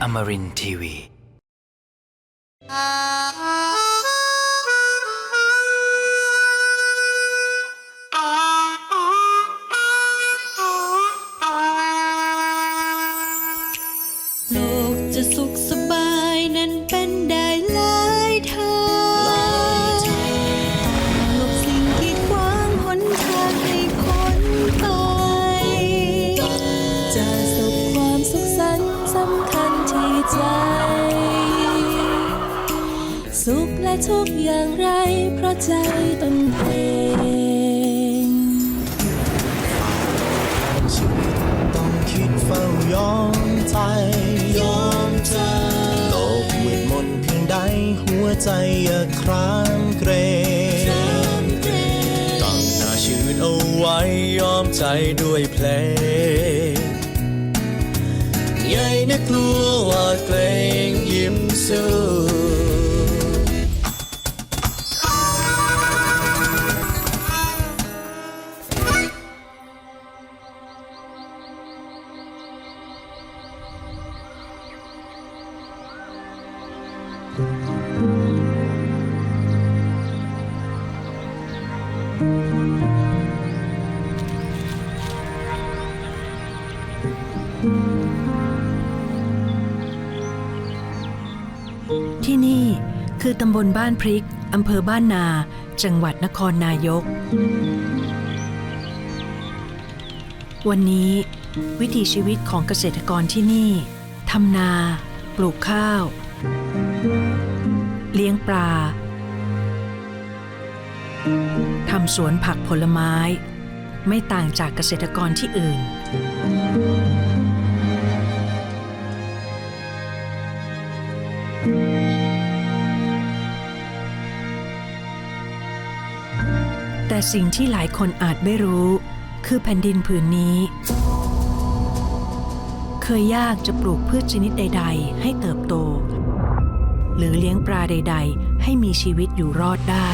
Amarin Tiwi. Uh... วใจอย่าครามเกรงตั้งหน้าชีวิตเอาไว้ยอมใจด้วยเพลงใหญ่นักกลัวว่าเกรงยิ้มสู้ นี่คือตำบลบ้านพริก อำเภอบ้านนา จังหวัดนครนายก วันนี้ วิถีชีวิตของเกษตรกรที่นี่ทำนา ปลูกข้าว เลี้ยงปลาทำสวนผักผลไม้ ไม่ต่างจากเกษตรกรที่อื่น แต่สิ่งที่หลายคนอาจไม่รู้ คือแผ่นดินผืนนี้ เคยยากจะปลูกพืชชนิดใด ๆ ให้เติบโต หรือเลี้ยงปลาใด ๆ ให้มีชีวิตอยู่รอดได้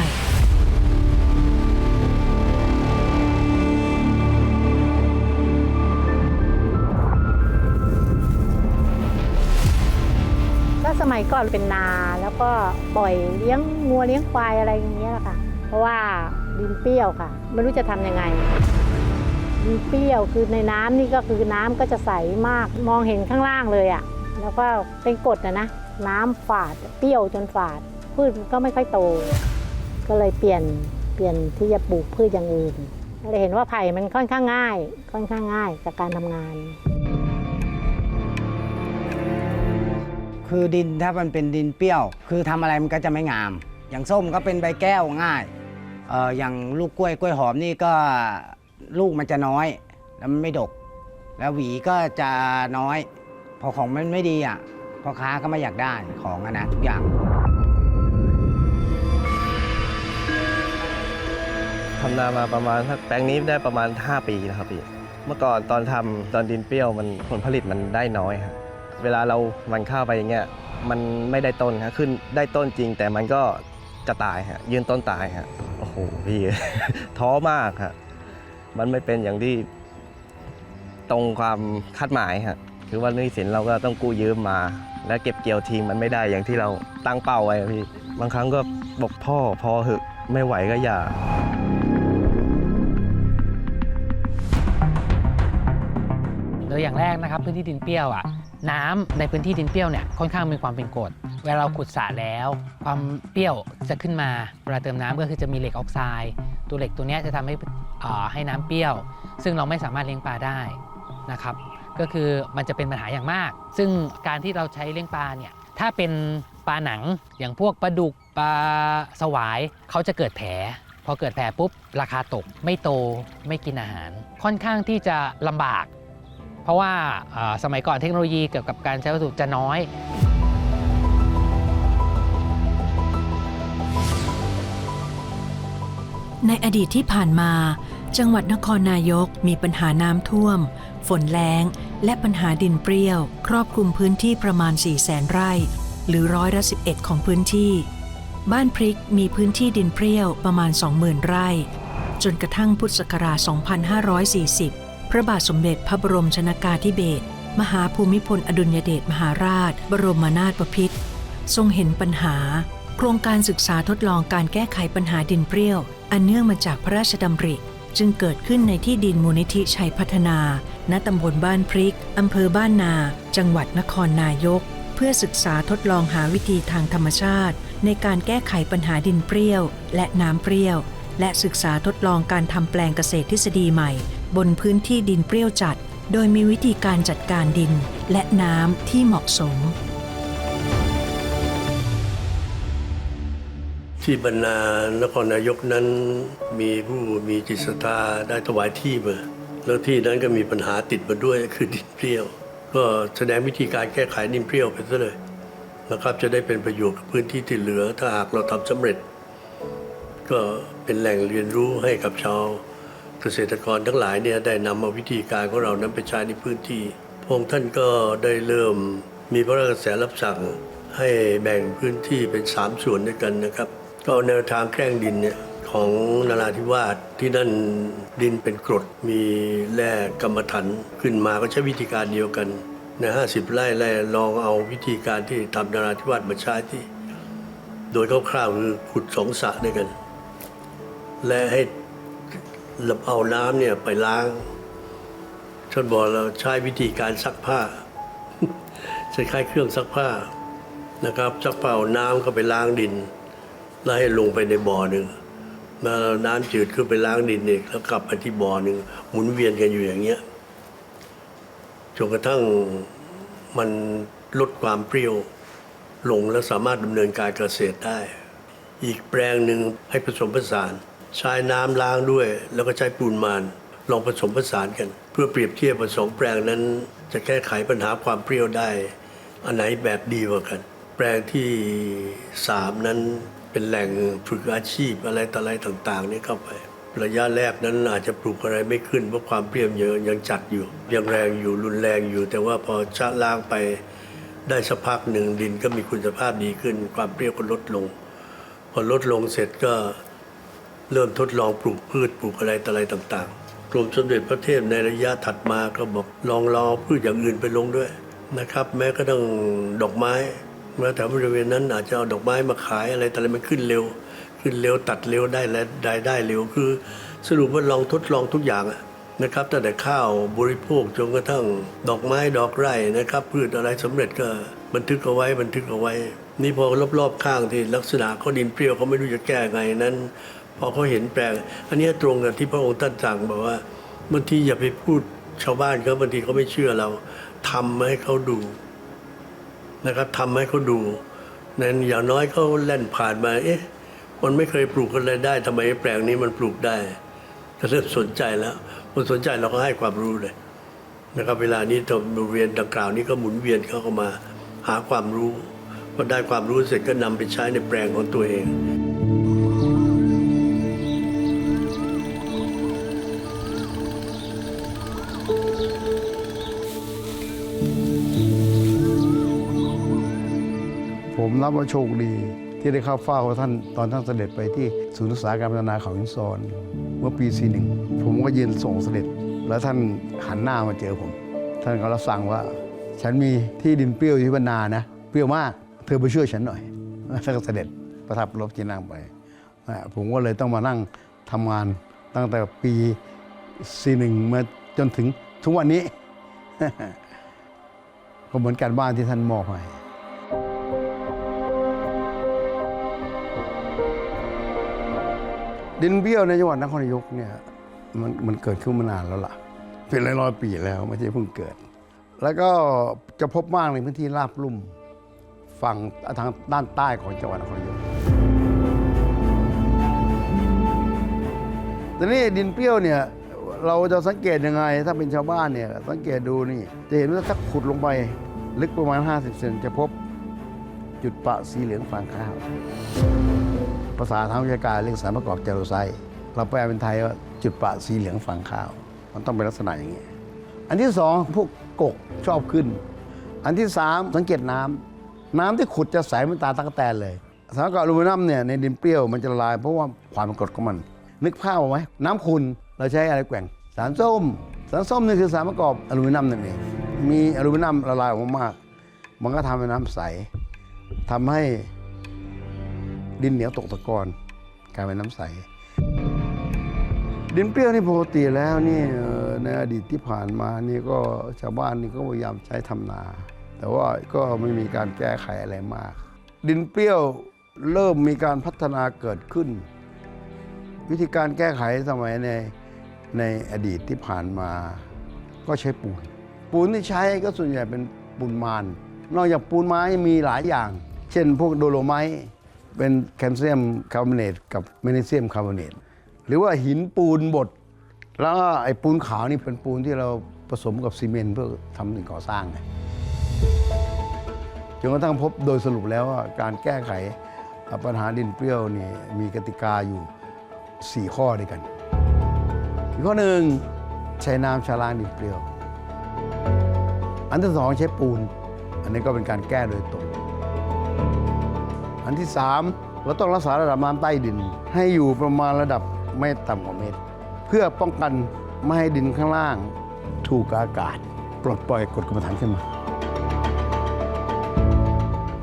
สมัยก่อนเป็นนาแล้วก็ปล่อยเลี้ยงงัวเลี้ยงควายอะไรอย่างเงี้ยแหละค่ะ เพราะว่า ดินเปรี้ยวค่ะ ไม่รู้จะทำยังไง ดินเปรี้ยวคือในน้ำนี่ก็คือน้ำก็จะใสมากมองเห็นข้างล่างเลยอะ่ะ แล้วก็เป็นกรดนะนะ น้ำฝาดเปรี้ยวจนฝาด พืชก็ไม่ค่อยโต ก็เลยเปลี่ยนเปลี่ยนที่จะปลูกพืชอย่างอื่นเลยเห็นว่าไผ่มันค่อนข้างง่าย ค่อนข้างง่ายกับการทำงาน คือดินถ้ามันเป็นดินเปรี้ยว คือทำอะไรมันก็จะไม่งาม อย่างส้มก็เป็นใบแก้วง่าย อย่างลูกกล้วยกล้วยหอมนี่ก็ลูกมันจะน้อย แล้วมันไม่ดก แล้วหวีก็จะน้อย พอของมันไม่ดีอะพ่อค้าก็ไม่อยากได้ของอะนะทุกอย่างทำนามาประมาณสักแปลงนี้ได้ประมาณ 5 ปีแล้วครับพี่เมื่อก่อนตอนทำตอนดินเปรี้ยวมันผลผลิตมันได้น้อยครับเวลาเรามันข้าวไปอย่างเงี้ยมันไม่ได้ต้นครับขึ้นได้ต้นจริง แต่มันก็ จะตายฮะยืนต้นตายฮะโอ้โหพี่ ท้อมากครับมันไม่เป็นอย่างที่ตรงความคาดหมายฮะคือว่านี้สินเราก็ต้องกู้ยืมมา แล้วเก็บเกี่ยวทิ้งมันไม่ได้อย่างที่เราตั้งเป้าไว้พี่บางครั้งก็บอกพ่อพอเหอะไม่ไหวก็อย่าโดยอย่างแรกนะครับพื้นที่ดินเปรี้ยวอะน้ำในพื้นที่ดินเปรี้ยวเนี่ยค่อนข้างมีความเป็นกรด เวลาเราขุดสระแล้ว ความเปรี้ยวจะขึ้นมาเวลาเติมน้ำก็คือจะมีเหล็กออกไซด์ตัวเหล็กตัวนี้จะทำให้ให้น้ำเปรี้ยว ซึ่งเราไม่สามารถเลี้ยงปลาได้นะครับก็คือมันจะเป็นปัญหาอย่างมาก ซึ่งการที่เราใช้เลี้ยงปลาเนี่ยถ้าเป็นปลาหนังอย่างพวกปลาดุกปลาสวายเขาจะเกิดแผล พอเกิดแผลปุ๊บ ราคาตกไม่โตไม่กินอาหาร ค่อนข้างที่จะลำบาก เพราะว่าสมัยก่อนเทคโนโลยีเกี่ยวกับการใช้วัสดุจะน้อย ในอดีตที่ผ่านมา จังหวัดนครนายกมีปัญหาน้ำท่วม ฝนแล้ง และปัญหาดินเปรี้ยว ครอบคลุมพื้นที่ประมาณ 4 0 0แสนไร่ หรือร้อยละ11 ของพื้นที่ บ้านพริกมีพื้นที่ดินเปรี้ยวประมาณ 20,000 ไร่ จนกระทั่งพุทธศักราช 2540 พระบาทสมเด็จพระบรมชนากาธิเบศรมหาภูมิพลอดุลยเดชมหาราช บรมนาถบพิตรทรงเห็นปัญหา โครงการศึกษาทดลองการแก้ไขปัญหาดินเปรี้ยว อันเนื่องมาจากพระราชดำริ จึงเกิดขึ้นในที่ดินมูลนิธิชัยพัฒนา ณตำบลบ้านพริก อำเภอบ้านนา จังหวัดนครนายก เพื่อศึกษาทดลองหาวิธีทางธรรมชาติ ในการแก้ไขปัญหาดินเปรี้ยว และน้ำเปรี้ยว และศึกษาทดลองการทำแปลงเกษตรทฤษฎีใหม่ บนพื้นที่ดินเปรี้ยวจัด โดยมีวิธีการจัดการดิน และน้ำที่เหมาะสม ที่บรรณานครนายกนั้นมีผู้มีจิตศรัทธาได้ถวายที่มาแล้วที่นั้นก็มีปัญหาติดมาด้วยคือดินเปรี้ยว ก็แสดงวิธีการแก้ไขดินเปรี้ยวไปซะเลยนะครับจะได้เป็นประโยชน์กับพื้นที่ที่เหลือ ถ้าหากเราทำสำเร็จ ก็เป็นแหล่งเรียนรู้ให้กับชาวเกษตรกรทั้งหลายเนี่ยได้นำเอาวิธีการของเรานั้นไปใช้ในพื้นที่พระองค์ท่านก็ได้เริ่มมีพระราชกระแสรับสั่งให้แบ่งพื้นที่เป็นสามส่วนด้วยกันนะครับ ก็แนวทางแกล้งดินเนี่ยของนาราธิวาสที่นั่นดินเป็นกรดมีแร่กรรมฐานขึ้นมาก็ใช้วิธีการเดียวกันใน50ไร่แร่ลองเอาวิธีการที่ทำนาราธิวาสมาใช้ที่ โดยคร่าวๆคือขุดสองสระด้วยกัน และให้เอาน้ำเนี่ยไปล้างท่านบอกเราใช้วิธีการซักผ้าใช้คล้ายเครื่องซักผ้านะครับซักผ้าเอาน้ำเข้าไปล้างดิน แล้วให้ลงไปในบ่อหนึ่งแล้วน้ำจืดขึ้นไปล้างดินอีกแล้วกลับไปที่บ่อหนึ่งหมุนเวียนกันอยู่อย่างเงี้ยจนกระทั่งมันลดความเปรี้ยวลงและสามารถดำเนินการเกษตรได้ อีกแปลงหนึ่งให้ผสมผสาน ใช้น้ำล้างด้วย แล้วก็ใช้ปูนมานลองผสมผสานกัน เพื่อเปรียบเทียบผสมแปลงนั้น จะแก้ไขปัญหาความเปรี้ยวได้ อันไหนแบบดีกว่ากัน แปลงที่สามนั้น เป็นแหล่งฝึกอาชีพอะไรต่ออะไรต่างๆนี่เข้าไป ระยะแรกนั้นอาจจะปลูกอะไรไม่ขึ้นเพราะความเปรี้ยวเยอะยังจัดอยู่ยังแรงอยู่รุนแรงอยู่ แต่ว่าพอชะล้างไปได้สักพักหนึ่งดินก็มีคุณภาพดีขึ้น ความเปรี้ยวก็ลดลง พอลดลงเสร็จก็เริ่มทดลองปลูกพืชปลูกอะไรต่ออะไรต่างๆ กรมสมเด็จพระเทพในระยะถัดมาก็บอกลองลอพืชอย่างอื่นไปลงด้วยนะครับ แม้ก็ต้องดอกไม้ มื่อแถวบริเวณนั้นอาจจะเอาดอกไม้มาขายอะไรแต่อะไรมันขึ้นเร็ว ขึ้นเร็วตัดเร็วได้และได้ได้เร็วคือสรุปว่าลองทดลองทุกอย่างนะครับตั้งแต่ข้าวบริโภคจนกระทั่งดอกไม้ดอกไร่นะครับ พืชอะไรสำเร็จก็บันทึกเอาไว้บันทึกเอาไว้ นี่พอรอบๆข้างที่ลักษณะเขาดินเปรี้ยวเขาไม่รู้จะแก้ไงนั้น พอเขาเห็นแปลง อันนี้ตรงกับที่พระองค์ท่านสั่งบอกว่าบางทีอย่าไปพูดชาวบ้านเขาบางทีเขาไม่เชื่อเราทำให้เขาดู นะครับทำให้เขาดูนั้นอย่างน้อยเขาแล่นผ่านมา เอ๊ะ มันไม่เคยปลูกอะไรได้ทำไมแปลงนี้มันปลูกได้ก็เริ่มสนใจแล้วคนสนใจเราก็ให้ความรู้เลยนะครับเวลานี้ตรงบริเวณดังกล่าวนี้ก็หมุนเวียนเข้ามาหาความรู้พอได้ความรู้เสร็จก็นำไปใช้ในแปลงของตัวเอง ผมนับว่าโชคดี ที่ได้เข้าเฝ้าท่านตอนท่านเสด็จไปที่ศูนย์ศึกษาการพัฒนาเขาหินซอนเมื่อปีสีหนึ่งผมก็ยืนส่งเสด็จ แล้วท่านหันหน้ามาเจอผม ท่านก็รับสั่งว่า ฉันมีที่ดินเปรี้ยวอยู่ที่บรรนานะ เปรี้ยวมากเธอไปช่วยฉันหน่อยท่านก็เสด็จประทับรถที่นั่งไปผมก็เลยต้องมานั่งทำงานตั้งแต่ปีสีหนึ่งมาจนถึงทุกวันนี้ ก็เหมือนการบ้านที่ท่านมอบให้ ดินเบี้ยวในจังหวัดนครนายกเนี่ยมันมันเกิดขึ้นมานานแล้วล่ะ เป็นร้อยร้อยปีแล้วไม่ใช่เพิ่งเกิด แล้วก็จะพบมากในพื้นที่ราบลุ่มฝั่งทางด้านใต้ของจังหวัดนครนายกแต่นี่ดินเปรี้ยวเนี่ยเราจะสังเกตยังไง ถ้าเป็นชาวบ้านเนี่ยสังเกตดูนี่ จะเห็นว่าถ้าขุดลงไปลึกประมาณ 50 เซนจะพบจุดปะสีเหลืองฟางข้าว ภาษาทางวิชาการเรียกสารประกอบเจลไซเราแปลเป็นไทยว่าจุดประสีเหลืองฝังข้าว มันต้องเป็นลักษณะอย่างนี้ อันที่สองพวกกกชอบขึ้น อันที่สามสังเกตน้ำน้ำที่ขุดจะใสเหมือนตาตะกแตนเลยสารกับอลูมิเนียมเนี่ยในดินเปรี้ยวมันจะละลายเพราะว่าความกรดของมัน นึกภาพเอาไหมน้ำขุนเราใช้อะไรแกว่งสารส้ม สารส้มนี่คือสารประกอบอลูมิเนียมนั่นเองมีอลูมิเนียมละลายออกมามาก มันก็ทำให้น้ำใสทำให้ ดินเหนียวตกตะกอนกลายเป็นน้ำใส ดินเปรี้ยวนี่ปกติแล้วนี่ในอดีตที่ผ่านมานี่ก็ชาวบ้านนี่ก็พยายามใช้ทำนา แต่ว่าก็ไม่มีการแก้ไขอะไรมาก ดินเปรี้ยวเริ่มมีการพัฒนาเกิดขึ้น วิธีการแก้ไขสมัยในในอดีตที่ผ่านมา ก็ใช้ปูน ปูนที่ใช้ก็ส่วนใหญ่เป็นปูนมาน นอกจากปูนไม้มีหลายอย่าง เช่นพวกโดโลไมต์ เป็นแคลเซียมคาร์บอเนตกับแมกนีเซียมคาร์บอเนตหรือว่าหินปูนบดแล้วก็ไอ้ปูนขาวนี่เป็นปูนที่เราผสมกับซีเมนต์เพื่อทำสิ่งก่อสร้างไงจนกระทั่งพบโดยสรุปแล้วว่าการแก้ไขปัญหาดินเปรี้ยวนี่มีกติกาอยู่ 4 ข้อด้วยกันข้อหนึ่งใช้น้ำชะล้างดินเปรี้ยว อันที่สองใช้ปูน อันนี้ก็เป็นการแก้โดยตรง อันที่สามเราต้องรักษาระดับน้ำใต้ดิน ให้อยู่ประมาณระดับไม่ต่ำกว่าเมตร เพื่อป้องกันไม่ให้ดินข้างล่าง ถูกอากาศ ปลดปล่อยกดกรรมฐานขึ้นมา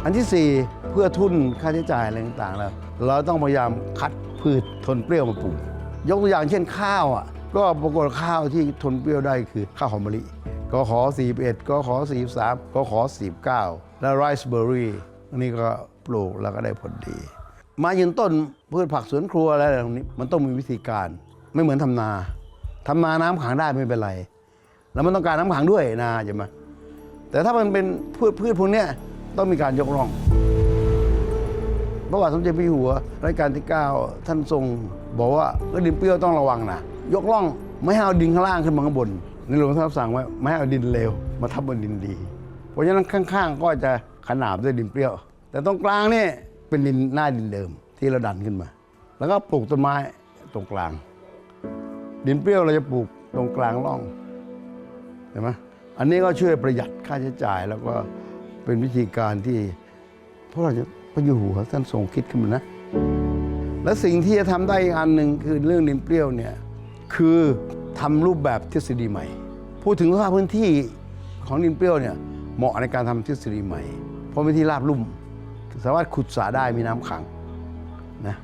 อันที่สี่เพื่อทุนค่าใช้จ่ายอะไรต่างๆแล้วเราต้องพยายามคัดพืชทนเปรี้ยวมาปลูกยกตัวอย่างเช่นข้าวอะก็ปรากฏข้าวที่ทนเปรี้ยวได้คือข้าวหอมมะลิกขอ41กขอ43กขอ49 และไรซ์เบอร์รี่อันนี้ก็ ปลูกแล้วก็ได้ผลดี มายืนต้นพืชผักสวนครัวอะไรตรงนี้ มันต้องมีวิธีการ ไม่เหมือนทำนาทำนาน้ำขังได้ไม่เป็นไร แล้วมันต้องการน้ำขังด้วยนาใช่ไหมแต่ถ้ามันเป็นพืชพืชพวกนี้ต้องมีการยกร่องพระบาทสมเด็จพระหัวรัชกาลที่ 9 ท่านทรง บอกว่าดินเปรี้ยวต้องระวังนะยกร่องไม่ให้เอาดินข้างล่างขึ้นมาข้างบน ในหลวงท่านสั่งไว้ไม่ให้เอาดินเลวมาทับบนดินดี เพราะฉะนั้นข้างๆ ก็จะขนาบด้วยดินเปรี้ยว แต่ตรงกลางนี่เป็นดินหน้าดินเดิมที่เราดันขึ้นมา แล้วก็ปลูกต้นไม้ตรงกลาง ดินเปรี้ยวเราจะปลูกตรงกลางร่องเห็นไหมอันนี้ก็ช่วยประหยัดค่าใช้จ่าย แล้วก็เป็นวิธีการที่พระราชพระอยู่หัวท่านทรงคิดขึ้นมานะ และสิ่งที่จะทำได้อีกอันหนึ่งคือเรื่องดินเปรี้ยวเนี่ยคือทำรูปแบบทฤษฎีใหม่ พูดถึงสภาพพื้นที่ของดินเปรี้ยวเนี่ยเหมาะในการทำทฤษฎีใหม่ เพราะเป็นที่ราบลุ่ม สามารถขุดสระได้มีน้ำขังนะ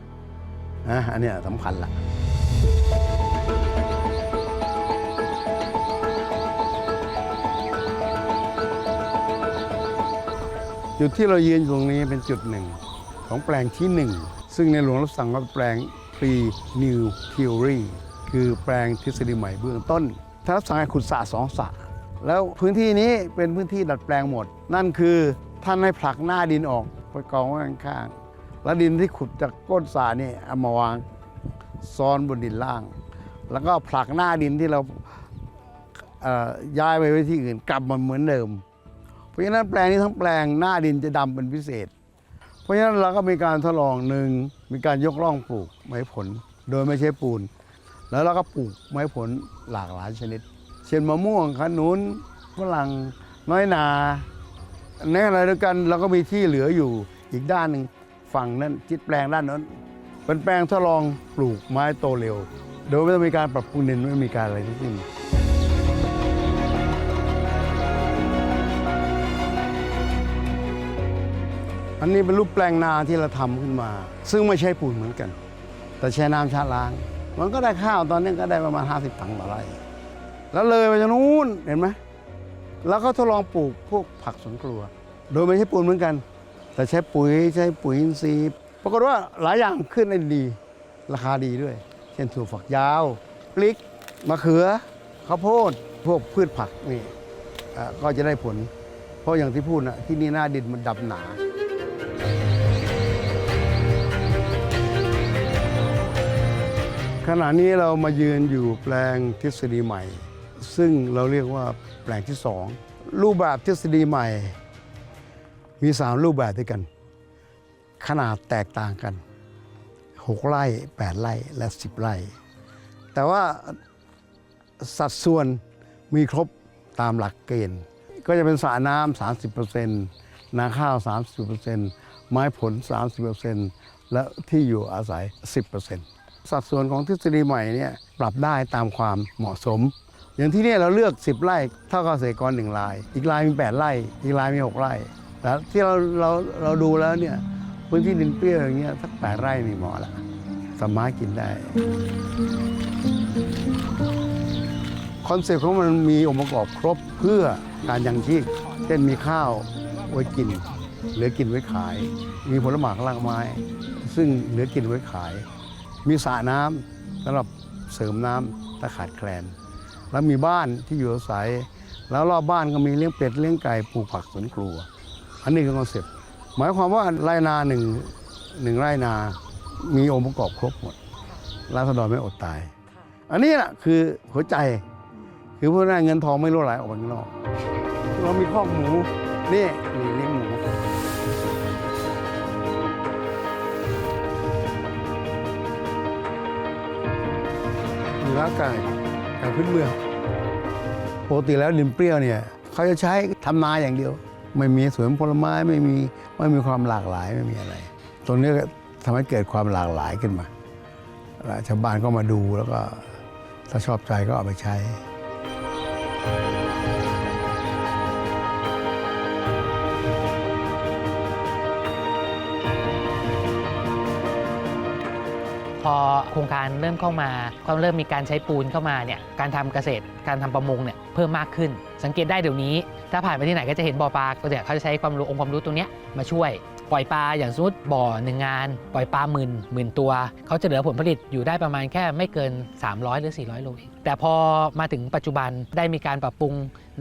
นะอันนี้สำคัญละจุดที่เรายืนตรงนี้เป็นจุดหนึ่งของแปลงที่หนึ่งซึ่งในหลวงรับสั่งว่าแปลง pre new theory คือแปลงทฤษฎีใหม่เบื้องต้นท่านรับสั่งให้ขุดสระสองสระแล้วพื้นที่นี้เป็นพื้นที่ดัดแปลงหมด นั่นคือท่านให้ผลักหน้าดินออก กองไว้ข้างๆแล้วดินที่ขุดจากก้นสระนี่เอามาวางซ้อนบนดินล่าง แล้วก็ผลักหน้าดินที่เราย้ายไปไว้ที่อื่นกลับมาเหมือนเดิม เพราะฉะนั้นแปลงนี้ทั้งแปลงหน้าดินจะดำเป็นพิเศษ เพราะฉะนั้นเราก็มีการทดลองหนึ่งมีการยกร่องปลูกไม้ผล โดยไม่ใช้ปูน แล้วเราก็ปลูกไม้ผลหลากหลายชนิด เช่นมะม่วงขนุนฝรั่งน้อยนา ในขณะเดียวกันเราก็มีที่เหลืออยู่อีกด้านหนึ่งฝั่งนั้นจิตแปลงด้านนั้นเป็นแปลงทดลองปลูกไม้โตเร็ว โดยไม่ต้องมีการปรับปรุงดินไม่มีการอะไรทั้งสิ้นอันนี้เป็นรูปแปลงนาที่เราทำขึ้นมา ซึ่งไม่ใช่ปูนเหมือนกัน แต่ใช้น้ำชะล้าง มันก็ได้ข้าวตอนนี้ก็ได้ประมาณ 50 ตังค์ต่อไร่แล้วเลยไปจนนู้นเห็นไหม แล้วก็ทดลองปลูกพวกผักสวนครัว โดยไม่ใช่ปูนเหมือนกัน แต่ใช้ปุ๋ยใช้ปุ๋ยอินทรีย์ ปรากฏว่าหลายอย่างขึ้นได้ดี ราคาดีด้วย เช่นถั่วฝักยาวพริกมะเขือข้าวโพดพวกพืชผักนี่ก็จะได้ผล เพราะอย่างที่พูดนะที่นี่หน้าดินมันดำหนาขณะนี้เรามายืนอยู่แปลงทฤษฎีใหม่ ซึ่งเราเรียกว่าแปลงที่สองรูปแบบทฤษฎีใหม่ มี 3 รูปแบบด้วยกัน ขนาดแตกต่างกัน 6 ไร่ 8 ไร่ และ 10 ไร่ แต่ว่าสัดส่วนมีครบตามหลักเกณฑ์ ก็จะเป็นสระน้ำ30%นาข้าว 30%ไม้ผล 30%และที่อยู่อาศัย 10%สัดส่วนของทฤษฎีใหม่เนี่ยปรับได้ตามความเหมาะสม อย่างที่นี่เราเลือก 10 ไร่เท่ากับเกษตรกรหนึ่งราย อีกรายมี 8 ไร่ อีกรายมี 6 ไร่แต่ที่เราเราเราดูแล้วเนี่ยพื้นที่ดินเปรี้ยวอย่างเงี้ยสักแปดไร่มีเหมาะละสามารถกินได้คอนเซ็ปต์ของมันมีองค์ประกอบครบเพื่อการยังชีพเช่นมีข้าวไว้กิน เหลือกินไว้ขาย มีผลไม้รากไม้ ซึ่งเหลือกินไว้ขาย มีสระน้ำสำหรับเสริมน้ำถ้าขาดแคลน แล้วมีบ้านที่อยู่อาศัย แล้วรอบบ้านก็มีเลี้ยงเป็ดเลี้ยงไก่ปลูกผักสวนครัว อันนี้คือคอนเซ็ปต์หมายความว่าไรนาหนึ่งหนึ่งไรนามีองค์ประกอบครบหมดราษฎรไม่อดตาย อันนี้แหละคือหัวใจ คือพูดง่ายๆเงินทองไม่รั่วไหลออกไปข้างนอก เรามีข้อกหมูนี่นี่เลี้ยงหมูมีร่างกาย การพื้นเมืองปกติแล้วดินเปรี้ยวเนี่ยเขาจะใช้ทำนาอย่างเดียว ไม่มีสวนผลไม้ไม่มีไม่มีความหลากหลายไม่มีอะไร ตรงนี้ก็ทำให้เกิดความหลากหลายขึ้นมาชาวบ้านก็มาดูแล้วก็ถ้าชอบใจก็เอาไปใช้ พอโครงการเริ่มเข้ามาก็เริ่มมีการใช้ปูนเข้ามาเนี่ยการทำเกษตรการทำประมงเนี่ยเพิ่มมากขึ้น สังเกตได้เดี๋ยวนี้ ถ้าผ่านไปที่ไหนก็จะเห็นบ่อปลาก็เนี่ยเขาจะใช้ความรู้องค์ความรู้ตรงนี้มาช่วยปล่อยปลาอย่างสมมติบ่อหนึ่งงาน ปล่อยปลาหมื่นหมื่นตัว เขาจะเหลือผลผลิตอยู่ได้ประมาณแค่ไม่เกิน 300 หรือ 400 โลเองแต่พอมาถึงปัจจุบันได้มีการปรับปรุง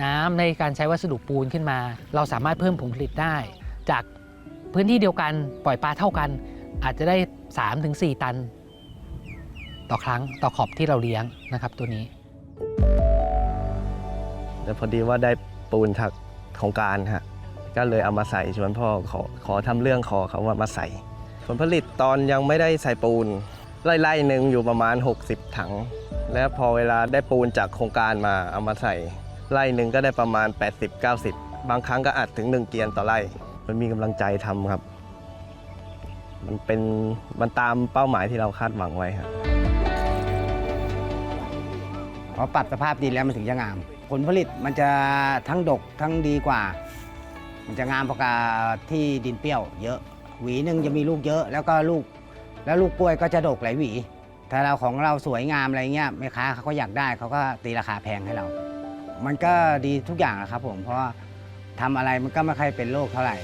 น้ำในการใช้วัสดุปูนขึ้นมา เราสามารถเพิ่มผลผลิตได้ จากพื้นที่เดียวกันปล่อยปลาเท่ากัน อาจจะได้ 3-4 ตัน ต่อครั้งต่อขอบที่เราเลี้ยงนะครับตัวนี้แต่พอดีว่าได้ปูนถักโครงการฮะก็เลยเอามาใส่ชวนพ่อขอขอทำเรื่องขอเขาว่ามาใส่ ผลผลิตตอนยังไม่ได้ใส่ปูนไร่ๆหนึ่งอยู่ประมาณ 60 ถัง แล้วพอเวลาได้ปูนจากโครงการมาเอามาใส่ไร่หนึ่งก็ได้ประมาณ 80-90 บางครั้งก็อัดถึง 1 เกียนต่อไร่มันมีกำลังใจทำครับ มันเป็นมันตามเป้าหมายที่เราคาดหวังไว้ครับ พอปรับสภาพดินแล้วมันถึงจะงาม ผลผลิตมันจะทั้งดกทั้งดีกว่า มันจะงามพอกาที่ดินเปรี้ยว เยอะหวีหนึ่งจะมีลูกเยอะ แล้วก็ลูกแล้วลูกกล้วยก็จะดกหลายหวี ถ้าเราของเราสวยงามอะไรเงี้ยแม่ค้าเขาก็อยากได้เขาก็ตีราคาแพงให้เรา มันก็ดีทุกอย่างแหละครับผมเพราะว่าทำอะไรมันก็ไม่ค่อยเป็นโรคเท่าไหร่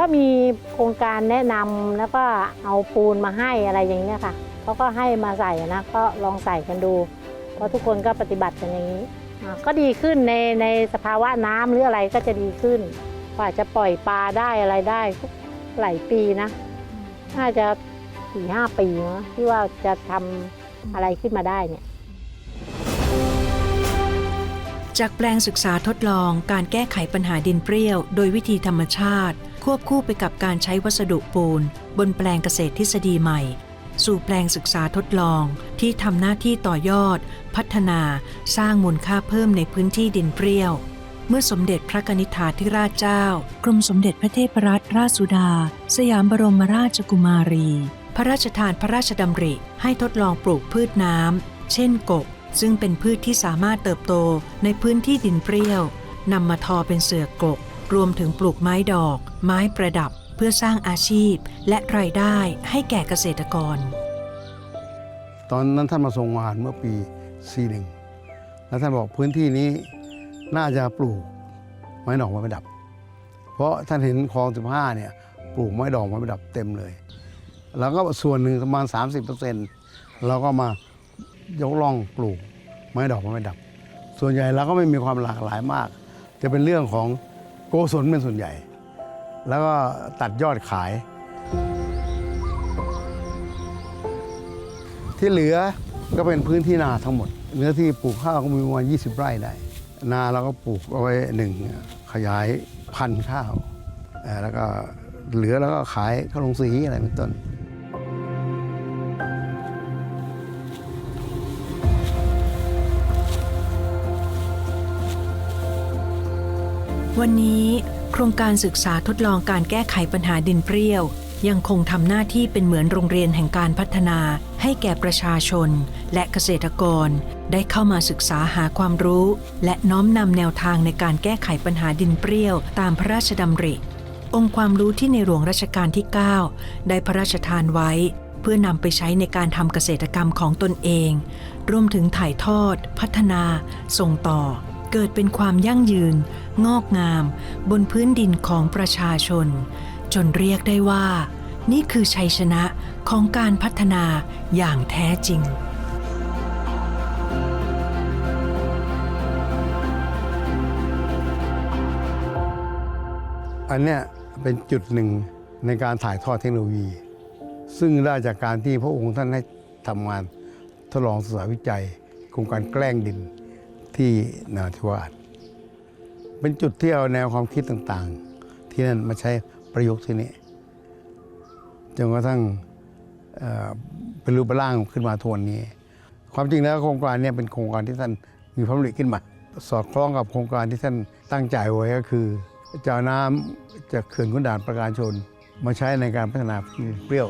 ก็มีโครงการแนะนำแล้วก็เอาปูนมาให้อะไรอย่างเงี้ยค่ะเขาก็ให้มาใส่นะก็ลองใส่กันดู เพราะทุกคนก็ปฏิบัติกันอย่างนี้ ก็ดีขึ้นในในสภาวะน้ำหรืออะไรก็จะดีขึ้นกว่าจะปล่อยปลาได้อะไรได้หลายปีนะ น่าจะสี่ห้าปีเนาะที่ว่าจะทำอะไรขึ้นมาได้เนี่ยจากแปลงศึกษาทดลองการแก้ไขปัญหาดินเปรี้ยว โดยวิธีธรรมชาติ ควบคู่ไปกับการใช้วัสดุปูน บนแปลงเกษตรทฤษฎีใหม่ สู่แปลงศึกษาทดลองที่ทำหน้าที่ต่อยอด พัฒนา สร้างมูลค่าเพิ่มในพื้นที่ดินเปรี้ยว เมื่อสมเด็จพระกนิษฐาธิราชเจ้า กรมสมเด็จพระเทพรัตนราชสุดา สยามบรมราชกุมารี พระราชทานพระราชดำริให้ทดลองปลูกพืชน้ำเช่นกกซึ่งเป็นพืชที่สามารถเติบโตในพื้นที่ดินเปรี้ยวนำมาทอเป็นเสือกก รวมถึงปลูกไม้ดอก ไม้ประดับเพื่อสร้างอาชีพ และรายได้ให้แก่เกษตรกร ตอนนั้นท่านมาทรงงานเมื่อปี 41 แล้วท่านบอกพื้นที่นี้น่าจะปลูกไม้ดอกไม้ประดับ เพราะท่านเห็นคลอง 15 เนี่ยปลูกไม้ดอกไม้ประดับเต็มเลย แล้วก็ส่วนหนึ่งประมาณ 30%เราก็มายกล่องปลูกไม้ดอกไม้ประดับ ส่วนใหญ่เราก็ไม่มีความหลากหลายมาก จะเป็นเรื่องของ โกศลเป็นส่วนใหญ่ แล้วก็ตัดยอดขาย ที่เหลือก็เป็นพื้นที่นาทั้งหมด เนื้อที่ปลูกข้าวก็มีประมาณ20 ไร่ได้ นาเราก็ปลูกเอาไว้หนึ่งขยายพันธุ์ข้าว แล้วก็เหลือแล้วก็ขายข้าวลงสีอะไรเป็นต้น วันนี้โครงการศึกษาทดลองการแก้ไขปัญหาดินเปรี้ยว ยังคงทำหน้าที่เป็นเหมือนโรงเรียนแห่งการพัฒนา ให้แก่ประชาชน และเกษตรกร ได้เข้ามาศึกษาหาความรู้ และน้อมนำแนวทางในการแก้ไขปัญหาดินเปรี้ยว ตามพระราชดำริ องค์ความรู้ที่ในหลวงรัชกาลที่ 9 ได้พระราชทานไว้ เพื่อนำไปใช้ในการทำเกษตรกรรมของตนเอง รวมถึงถ่ายทอด พัฒนา ส่งต่อ เกิดเป็นความยั่งยืน งอกงาม บนพื้นดินของประชาชน จนเรียกได้ว่า นี่คือชัยชนะของการพัฒนาอย่างแท้จริงอันเนี้ยเป็นจุดหนึ่งในการถ่ายทอดเทคโนโลยี ซึ่งได้จากการที่พระองค์ท่านให้ทำงานทดลองศึกษาวิจัยโครงการแกล้งดิน ที่นาธิวาสเป็นจุดที่เอาแนวความคิดต่างๆ ที่นั่นมาใช้ประยุกต์ที่นี่จนกระทั่งเป็นรูปร่างขึ้นมาทวนนี้ ความจริงแล้วโครงการนี้เป็นโครงการที่ท่านมีพระดำริขึ้นมา สอดคล้องกับโครงการที่ท่านตั้งใจไว้ก็คือจะเอาน้ำจากเขื่อนขุนด่านประการชน มาใช้ในการพัฒนาพื้นเปรี้ยว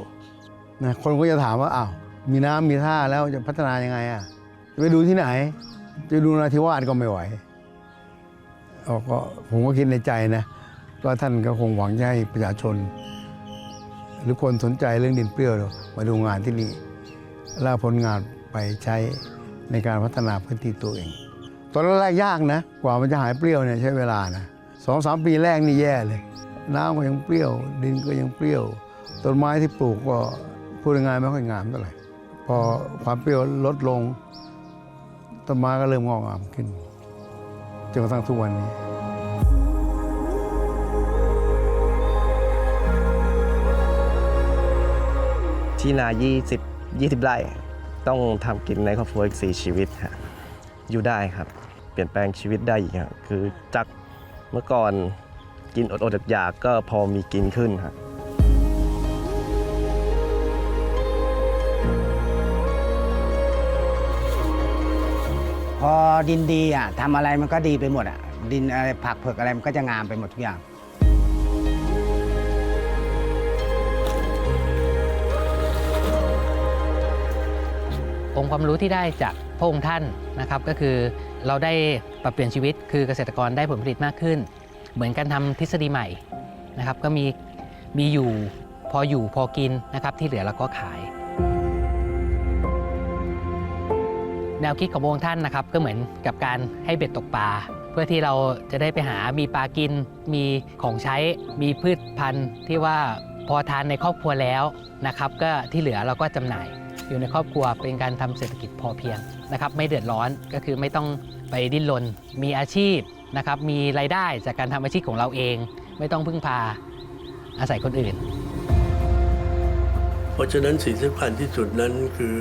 นะคนก็จะถามว่าอ้าวมีน้ำมีท่าแล้วจะพัฒนายังไงอะจะไปดูที่ไหน จะดูนาธิวาสก็ไม่ไหวเอาก็ผมก็คิดในใจนะก็ท่านก็คงหวังจะให้ประชาชน หรือคนสนใจเรื่องดินเปรี้ยวมาดูงานที่นี่แล้วเอาผลงานไปใช้ในการพัฒนาพื้นที่ตัวเอง ตอนแรกยากนะ กว่ามันจะหายเปรี้ยวเนี่ยใช้เวลานะสองสามปีแรกนี่แย่เลย น้ำก็ยังเปรี้ยว ดินก็ยังเปรี้ยว ต้นไม้ที่ปลูกก็พูดง่ายไม่ค่อยงามเท่าไหร่พอความเปรี้ยวลดลง ต้นไม้ก็เริ่มงอกงามขึ้นจนกระทั่งทุกวันนี้ ที่นา 20 20 ไร่ ต้องทำกินในครอบครัวอีก4ชีวิตฮะอยู่ได้ครับ เปลี่ยนแปลงชีวิตได้อีกครับคือจากเมื่อก่อนกินอดๆอยากๆก็พอมีกินขึ้นครับ ดินดีอะทำอะไรมันก็ดีไปหมดอะดินอะไรผักเผือกอะไรมันก็จะงามไปหมดทุกอย่าง องค์ความรู้ที่ได้จากพระองค์ท่านนะครับก็คือเราได้ปรับเปลี่ยนชีวิตคือเกษตรกรได้ผลผลิตมากขึ้น เหมือนการทำทฤษฎีใหม่นะครับก็มีมีอยู่พออยู่พอกินนะครับที่เหลือเราก็ขาย แนวคิดของพระองค์ท่านนะครับ ก็เหมือนกับการให้เบ็ดตกปลาเพื่อที่เราจะได้ไปหามีปลากิน มีของใช้มีพืชพันธุ์ที่ว่าพอทานในครอบครัวแล้วนะครับ ก็ที่เหลือเราก็จำหน่ายอยู่ในครอบครัวเป็นการทำเศรษฐกิจพอเพียงนะครับไม่เดือดร้อนก็คือไม่ต้องไปดิ้นรนมีอาชีพนะครับมีรายได้จากการทำอาชีพของเราเอง ไม่ต้องพึ่งพาอาศัยคนอื่น เพราะฉะนั้นสิ่งสำคัญที่สุดนั้นคือ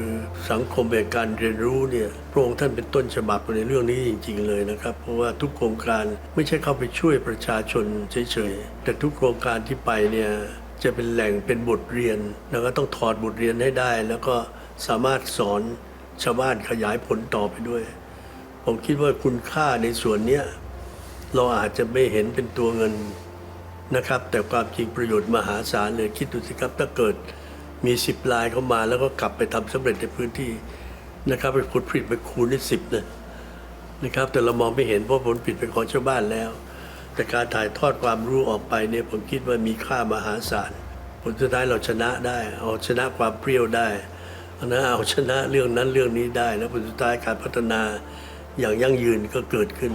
สังคมแห่งการเรียนรู้เนี่ยพระองค์ท่านเป็นต้นฉบับในเรื่องนี้จริง ๆ เลยนะครับ เพราะว่าทุกโครงการไม่ใช่เข้าไปช่วยประชาชนเฉยๆแต่ทุกโครงการที่ไปเนี่ยจะเป็นแหล่งเป็นบทเรียนแล้วก็ต้องถอดบทเรียนให้ได้ แล้วก็สามารถสอนชาวบ้านขยายผลต่อไปด้วย ผมคิดว่าคุณค่าในส่วนเนี้ยเราอาจจะไม่เห็นเป็นตัวเงินนะครับ แต่ความจริงประโยชน์มหาศาลเลยคิดดูสิครับถ้าเกิด มีสิบลายเข้ามาแล้วก็กลับไปทำสำเร็จในพื้นที่นะครับไปผลผลิตไปคูณได้สิบนะนะครับ แต่เรามองไม่เห็นเพราะผลผลิตเป็นของชาวบ้านแล้ว แต่การถ่ายทอดความรู้ออกไปเนี่ยผมคิดว่ามีค่ามหาศาลผลสุดท้ายเราชนะได้ เอาชนะความเปรี้ยวได้นะเอาชนะเรื่องนั้นเรื่องนี้ได้ แล้วผลสุดท้ายการพัฒนาอย่างยั่งยืนก็เกิดขึ้น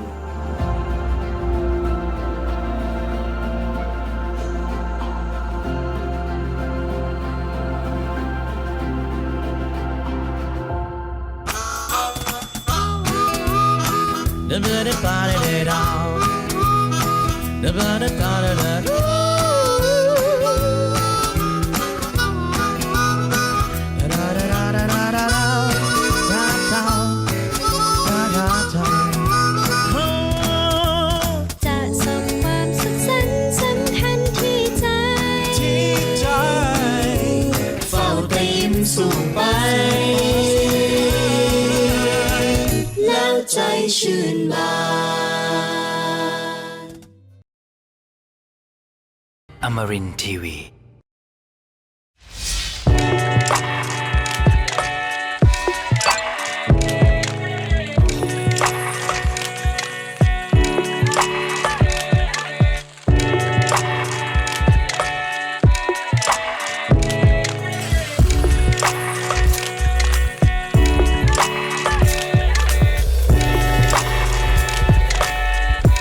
TV.